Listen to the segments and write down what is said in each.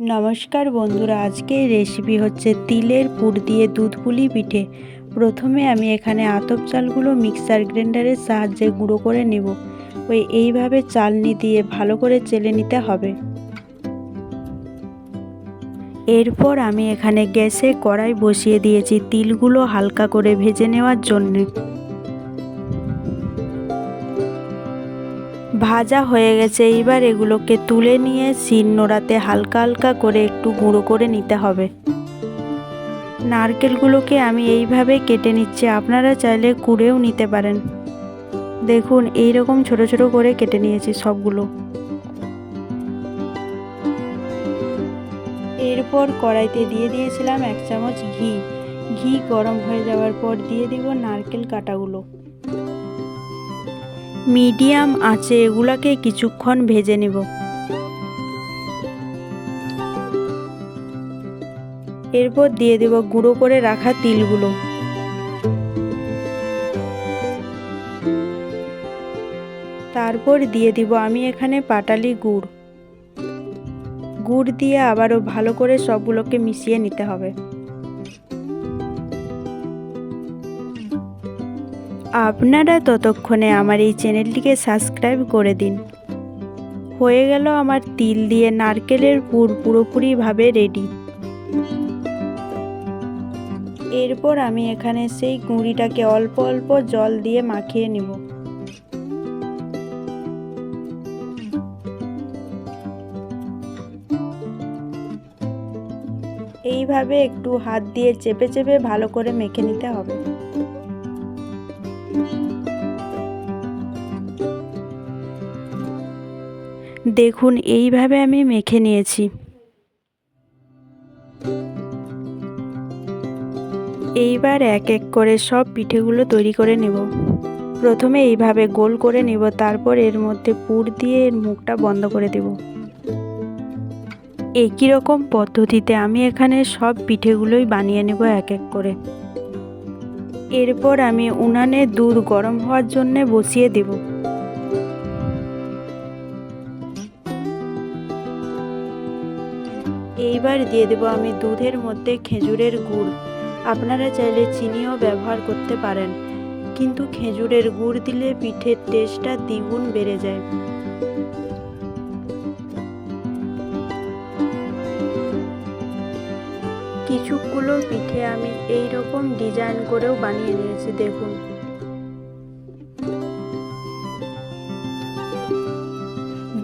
নমস্কার বন্ধুরা, আজকের রেসিপি হচ্ছে তিলের পুর দিয়ে দুধ পুলি পিঠে। প্রথমে আমি এখানে আতপ চালগুলো মিক্সার গ্রাইন্ডারের সাহায্যে গুঁড়ো করে নেব। ওই এইভাবে চালনি দিয়ে ভালো করে চেলে নিতে হবে। এরপর আমি এখানে গ্যাসে কড়াই বসিয়ে দিয়েছি তিলগুলো হালকা করে ভেজে নেওয়ার জন্যে। ভাজা হয়ে গেছে। এইবার এগুলোকে তুলে নিয়ে শিল নোড়াতে হালকা হালকা করে একটু গুঁড়ো করে নিতে হবে। নারকেলগুলোকে আমি এইভাবে কেটে নিচ্ছি। আপনারা চাইলে কুড়েও নিতে পারেন। দেখুন এই রকম ছোট ছোট করে কেটে নিয়েছি সবগুলো। এরপর কড়াইতে দিয়ে দিয়েছিলাম এক চামচ ঘি। ঘি গরম হয়ে যাওয়ার পর দিয়ে দিব নারকেল কাটাগুলো। মিডিয়াম আঁচে এগুলাকে কিছুক্ষণ ভেজে নেব। এরপর দিয়ে দেব গুঁড়ো করে রাখা তিলগুলো। তারপর দিয়ে দিব আমি এখানে পাটালি গুড়। গুড় দিয়ে আবারও ভালো করে সবগুলোকে মিশিয়ে নিতে হবে। আপনারা ততক্ষণে আমার এই চ্যানেলটিকে সাবস্ক্রাইব করে দিন। হয়ে গেল আমার তিল দিয়ে নারকেলের পুর পুরোপুরিভাবে রেডি এরপর আমি এখানে সেই গুঁড়িটাকে অল্প অল্প জল দিয়ে মাখিয়ে নেব। এইভাবে একটু হাত দিয়ে চেপে চেপে ভালো করে মেখে নিতে হবে। দেখুন, এইভাবে আমি মেখে নিয়েছি। এইবার এক এক করে সব পিঠেগুলো তৈরি করে নেব। প্রথমে এইভাবে গোল করে নেব, তারপর এর মধ্যে পুর দিয়ে এর মুখটা বন্ধ করে দেব। একই রকম পদ্ধতিতে আমি এখানে সব পিঠেগুলোই বানিয়ে নেব এক এক করে। এরপর আমি উনানে দুধ গরম হওয়ার জন্য বসিয়ে দেবো। এইবার দিয়ে দেবো আমি দুধের মধ্যে খেজুরের গুড়। আপনারা চাইলে চিনিও ব্যবহার করতে পারেন, কিন্তু খেজুরের গুড় দিলে পিঠের টেস্টটা দ্বিগুণ বেড়ে যায়। কিছুগুলো পিঠে আমি এই রকম ডিজাইন করেও বানিয়ে নিয়েছি, দেখুন।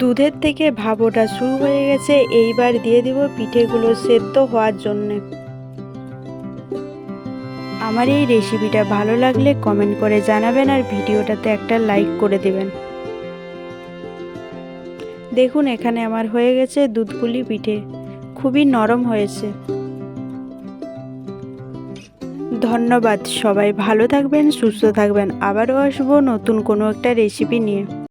দুধের থেকে ভাবোটা শুরু হয়ে গেছে, এইবার দিয়ে দিব পিঠেগুলো সেদ্ধ হওয়ার জন্যে। আমার এই রেসিপিটা ভালো লাগলে কমেন্ট করে জানাবেন আর ভিডিওটাতে একটা লাইক করে দেবেন। দেখুন, এখানে আমার হয়ে গেছে দুধপুলি পিঠে। খুবই নরম হয়েছে। ধন্যবাদ। সবাই ভালো থাকবেন সুস্থ থাকবেন। আবারও আসব নতুন কোনো একটা রেসিপি নিয়ে।